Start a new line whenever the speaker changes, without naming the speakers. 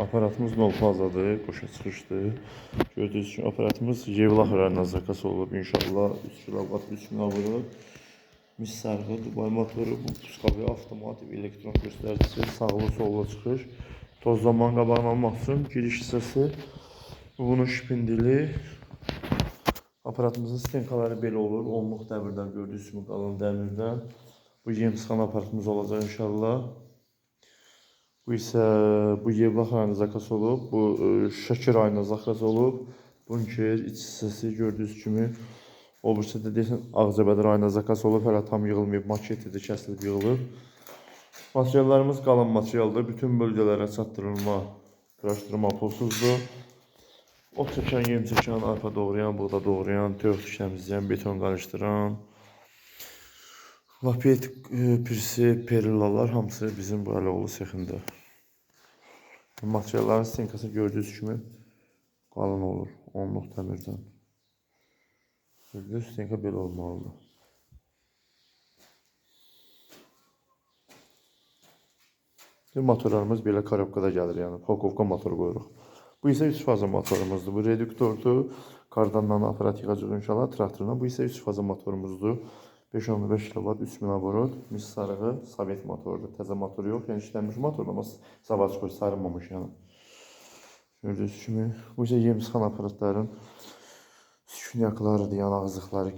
Aparatımız nol fazadır, qoşa çıxışdır. Gördüyünüz kimi aparatımız Yevlax rayonuna zakaz olub inşallah 3 kilovat 3 mina vurur. Mis sarğı, Dubai motoru, bu puskavi avtomatik elektron göstəricisi, sağlı sollu çıxış. Toz zaman qabağını almaq üçün giriş hissəsi, bunun şipindili. Aparatımızın stenkaları belə olur, onluq dəmirdən gördüyünüz kimi qalın dəmirdən. Bu yem sıxan aparatımız olacaq inşallah. Bu isə bu Yevlax rayonuna zakaz olub, bu e, Şəkir rayonuna zakaz olub. Bunker iç hissəsi gördüyünüz kimi o birisi də deyəsən Ağcabədi rayonuna zakaz olub, hələ tam yığılmayıb, maketidir, kəsilib yığılıb. Materiallarımız qalın materialdır, bütün bölgələrə çatdırılma, quraşdırma pulsuzdur. Ot çəkən, yem çəkən, arpa doğrayan, buğda doğrayan, tövt təmizləyən, beton qarışdıran, Lapet, e, pirsi, perillalar hamısı bizim bu Əloğlu sexində. Materialların stenkası gördüyünüz kimi qalın olur, onluq dəmirdən. Gördüyünüz stenka belə olmalıdır. Bu motorlarımız belə korobkada gəlir, yəni pokovka motor qoyuruq. Bu isə 3 faza motorumuzdur. Bu reduktordur. Kardandan aparat yığacaq inşallah traktorla. Bu isə 3 faza motorumuzdur. 5-15 kW 3000 oborot. Mis sarığı Sovet motorudur. Təzə motor yox, yəni işlənmiş motordur, amma savac qoy sarınmamış yəni. Gördüyünüz kimi bu isə yem sıxan aparatların sükunyaklarıdır, yəni ağızlıqları.